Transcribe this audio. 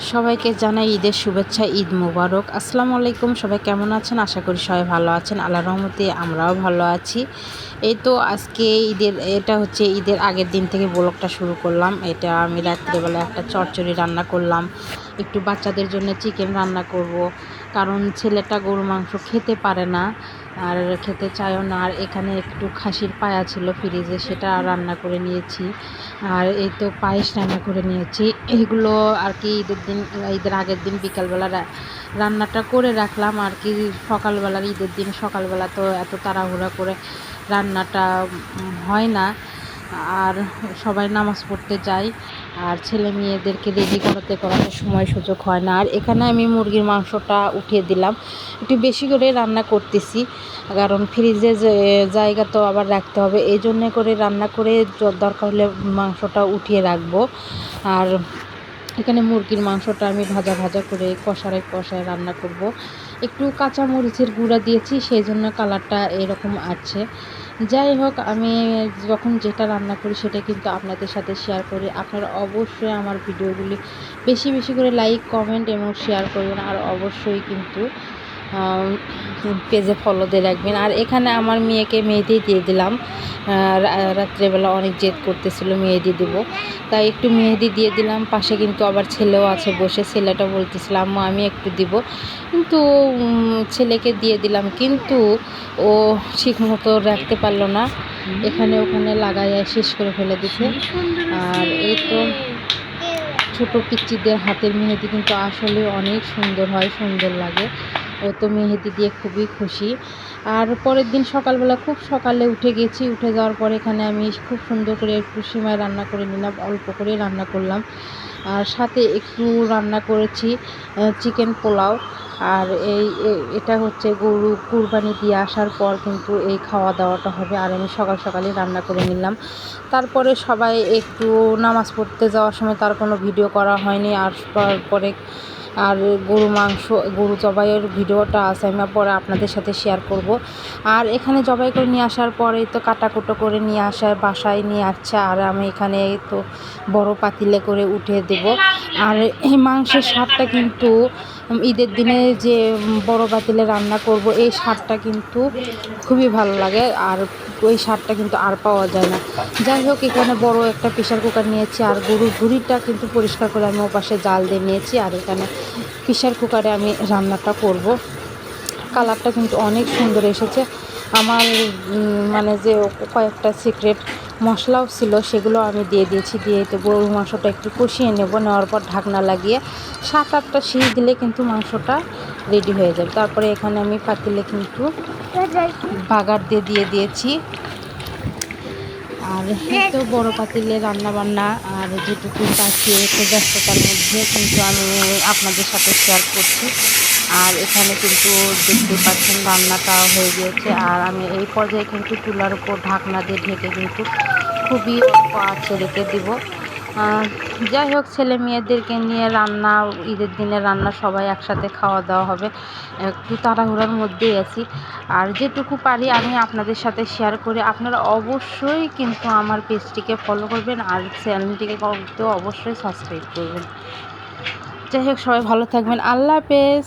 সবাইকে জানাই ঈদের শুভেচ্ছা, ঈদ মুবারক। আসসালামু আলাইকুম, সবাই কেমন আছেন? আশা করি সবাই ভালো আছেন। আল্লাহ রহমতে আমরাও ভালো আছি। এই তো আজকে ঈদের, এটা হচ্ছে ঈদের আগের দিন থেকে ব্লগটা শুরু করলাম। এটা আমি রাত্রিবেলা একটা চচ্চড়ি রান্না করলাম। একটু বাচ্চাদের জন্য চিকেন রান্না করব। কারণ ছেলেটা গরু মাংস খেতে পারে না, আর খেতে চায়ও না। আর এখানে একটু খাসির পায়া ছিল ফ্রিজে, সেটা রান্না করে নিয়েছি। আর এই তো পায়েস রান্না করে নিয়েছি। এগুলো আর কি ঈদের দিন, ঈদের আগের দিন বিকালবেলা রান্নাটা করে রাখলাম। আর কি সকালবেলার ঈদের দিন সকালবেলা তো এত তাড়াহুড়া করে রান্নাটা হয় না। আর সবাই নামাজ পড়তে যায় আর ছেলে মেয়েদেরকে রেডি করাতে করাতে সময় সুযোগ হয় না। আর এখানে আমি মুরগির মাংসটা উঠিয়ে দিলাম। একটু বেশি করে রান্না করতেছি, কারণ ফ্রিজে জায়গা তো আবার রাখতে হবে। এই জন্যে করে রান্না করে দরকার হলে মাংসটা উঠিয়ে রাখব। আর এখানে মুরগির মাংসটা আমি ভাজা ভাজা করে কষারে কষায় রান্না করব। একটু কাঁচা মরিচের গুঁড়া দিয়েছি, সেই জন্য কালারটা এরকম আছে। যাই হোক, আমি যখন যেটা রান্না করি সেটা কিন্তু আপনাদের সাথে শেয়ার করি। আপনারা অবশ্যই আমার ভিডিওগুলি বেশি বেশি করে লাইক কমেন্ট এবং শেয়ার করবেন। আর অবশ্যই কিন্তু পেজে ফলো দিয়ে রাখবেন। আর এখানে আমার মেয়েকে মেহেদি দিয়ে দিলাম। রাত্রেবেলা অনেক জেদ করতেছিল মেহেদি দেব। তাই একটু মেহেদি দিয়ে দিলাম। পাশে কিন্তু আবার ছেলেও আছে বসে। ছেলেটা বলতেছিল, আম্মু, আমি একটু দিব। কিন্তু ছেলেকে দিয়ে দিলাম। কিন্তু ও ঠিক মতো রাখতে পারল না। এখানে ওখানে লাগাইয়া শেষ করে ফেলে দিছে। আর এই তো ছোটো পিচ্চিদের হাতের মেহেদি কিন্তু আসলে অনেক সুন্দর হয়, সুন্দর লাগে। ও তো মেহেদি দিয়ে খুবই খুশি। আর পরের দিন সকালবেলা খুব সকালে উঠে গেছি। উঠে যাওয়ার পর এখানে আমি খুব সুন্দর করে একটু সিমাই রান্না করে নিলাম, অল্প করে রান্না করলাম। আর সাথে একটু রান্না করেছি চিকেন পোলাও। আর এই এটা হচ্ছে গরু কুরবানি দিয়ে আসার পর কিন্তু এই খাওয়া দাওয়াটা হবে। আর আমি সকাল সকালে রান্না করে নিলাম। তারপরে সবাই একটু নামাজ পড়তে যাওয়ার সময় তার কোনো ভিডিও করা হয়নি। আর পরে আর গরু মাংস, গরু জবাইয়ের ভিডিওটা আছে, আমি পরে আপনাদের সাথে শেয়ার করব। আর এখানে জবাই করে নিয়ে আসার পরে তো কাটাকুটো করে নিয়ে আসার বাসায় নিয়ে আসছে, আর আমি এখানে তো বড় পাতিলে করে উঠে দেব। আর এই মাংসের স্বাদটা কিন্তু ঈদের দিনে যে বড় পাতিলে রান্না করব, এই স্বাদটা কিন্তু খুবই ভালো লাগে। আর ওই সারটা কিন্তু আর পাওয়া যায় না। যাই হোক, এখানে বড় একটা প্রেশার কুকার নিয়েছি আর গরুর ভুড়িটা কিন্তু পরিষ্কার করে আমি ওপাশে জাল দিয়ে নিয়েছি আর এখানে প্রেশার কুকারে আমি রান্নাটা করব। কালারটা কিন্তু অনেক সুন্দর এসেছে। আমার মানে যে কয়েকটা সিক্রেট মশলাও ছিল, সেগুলো আমি দিয়ে দিয়েছি। দিয়ে তো গরুর মাংসটা একটু কষিয়ে নেব, নেওয়ার পর ঢাকনা লাগিয়ে সাত আটটা শীষ দিলে কিন্তু মাংসটা রেডি হয়ে যাবে। তারপরে এখানে আমি পাতিলে কিন্তু বাগার দিয়ে দিয়ে দিয়েছি। আর তো বড় পাতিলে রান্না বান্না আর যেটুকু একটু ব্যস্ততার মধ্যে কিন্তু আমি আপনাদের সাথে শেয়ার করছি। আর এখানে কিন্তু দেখতে পাচ্ছেন রান্নাটা হয়ে গিয়েছে। আর আমি এই পর্যায়ে কিন্তু চুলার উপর ঢাকনা দিয়ে ঢেকে কিন্তু খুবই আছে রেখে দিব। যাই হোক, ছেলে মেয়েদেরকে নিয়ে রান্না, ঈদের দিনে রান্না সবাই একসাথে খাওয়া দাওয়া হবে। একটু তাড়াহুড়ার মধ্যেই আছি। আর যেটুকু পারি আমি আপনাদের সাথে শেয়ার করি। আপনারা অবশ্যই কিন্তু আমার পেজটিকে ফলো করবেন আর চ্যানেলটিকে অবশ্যই সাবস্ক্রাইব করবেন। যাই হোক, সবাই ভালো থাকবেন। আল্লাহ হাফেজ।